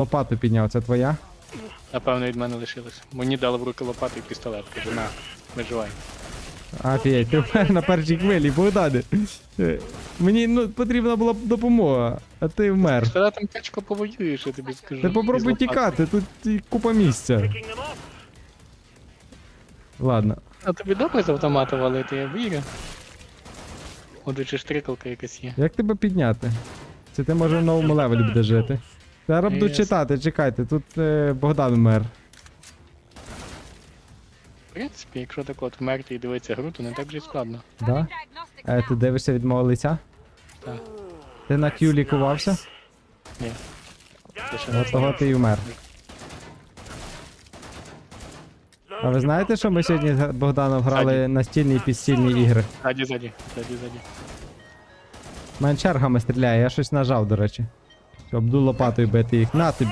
Лопату підняв, це твоя? Напевно, від мене лишилось. Мені дали в руки лопату і пістолет. Кажу, на, виживай. Офігеть, ти вмер на першій хвилі, Богдане. Мені ну, потрібна була б допомога, а ти вмер. Пістолетом тачко повоюєш, я тобі скажу. Ти Із попробуй тікати, тут і купа місця. Ладно. А тобі добре з автомата валити, я вірю. От чи штрикалка якась є. Як тебе підняти? Це ти може в новому левелі будеш жити. Зараз буду читати, чекайте, тут е, Богдан вмер. В принципі, якщо так от вмерти і дивитися гру, то не так вже й складно. Да? Е, ти дивишся від мого лиця? Так. Ти на Q лікувався? Ні. Ще От того ти і вмер. А ви знаєте, що ми сьогодні з Богданом грали настільні і підстільні ігри? Ззаді, ззаді, ззаді, ззаді. Мен чергами стріляє, я щось нажав, до речі. Щоб ду лопатою бити їх. На тобі.